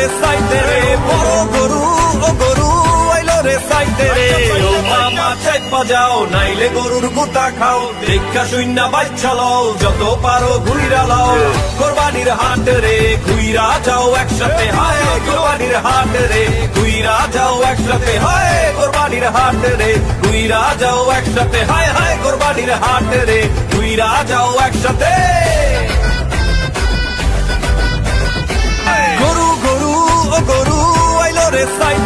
রে সাইতে রে বড় গরু ও গরু আইলো রে সাইতে রে। ও মামা চাই বাজাও নাইলে গরুর গুতা খাও। দেখা শূন্য বাচ্চা লও যত পারো ঘুইরা লাও। কোরবানির হাট রে ঘুইরা যাও একসাথে। হায় কোরবানির হাট রে ঘুইরা যাও একসাথে। হায় কোরবানির হাট রে ঘুইরা যাও একসাথে। হায় হায় কোরবানির হাট রে ঘুইরা যাও একসাথে।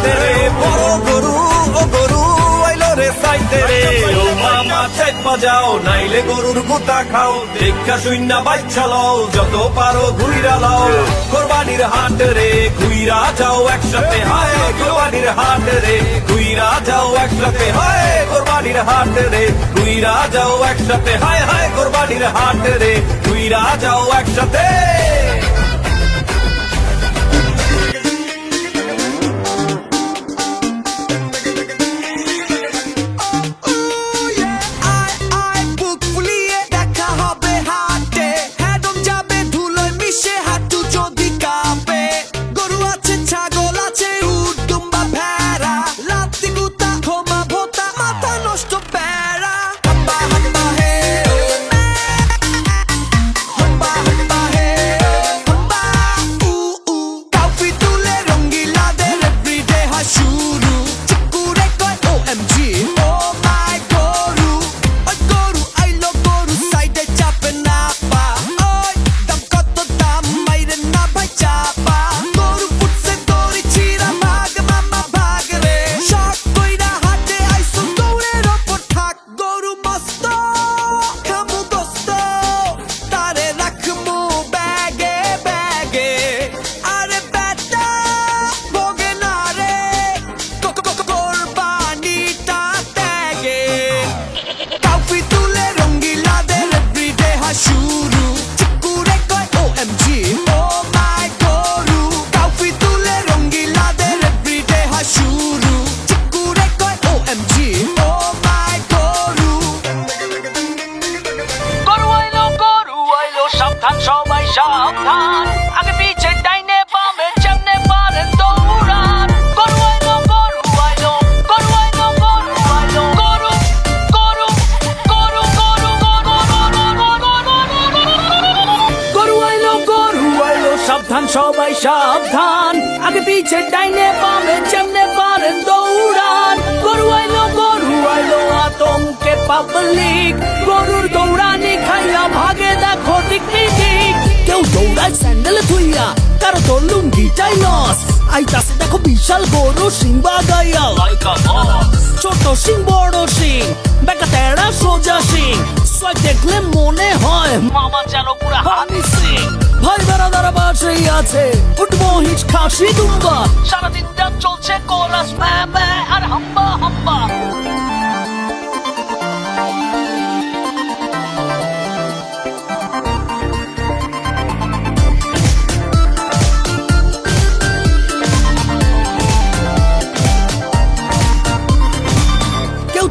রে সাইতে রে বড় গরু, ও গরু আইলো রে সাইতে রে ও মামা চাই বাজাও, নাইলে গরুর গুতা খাও। দেখা শূন্য বাচ্চা লও যত পারো ঘুইরা লাও। কোরবানির হাট রে, ঘুইরা যাও একসাথে। হায়, কোরবানির হাট রে, ঘুইরা যাও একসাথে। হায়, কোরবানির হাট রে, ঘুইরা যাও একসাথে। হায় হায়, কোরবানির হাট রে, ঘুইরা যাও একসাথে। সাবধান আগে পিছে ডাইনে বামে যেমনে পারেন দৌড়ান গরু আইলো গরু আইলো গরু আইলো গরু আইলো গরু গরু গরু গরু গরু আইলো গরু আইলো সাবধান সবাই সাবধান আগে পিছে ডাইনে বামে যেমনে পারেন দৌড়ান গরু আইলো গরু আইলো আতঙ্কে পাবলিক দৌড়ায় স্যান্ডেল থুইয়া কারও তোর লুঙ্গিটাই লস আইতাছে দেখো বিশাল গরু সিংবা গাইয়া ছোট সিং বড় সিং বেকা তেড়া সোজা সিং সয় দেখলে মনে হয় মামা যেন পুরা হানি সিং ভাই বেড়াদার বাসেই আছে উঠবো হিচ খাসি দুম্বা। সারাদিন চলছে কোরাস ম্যা।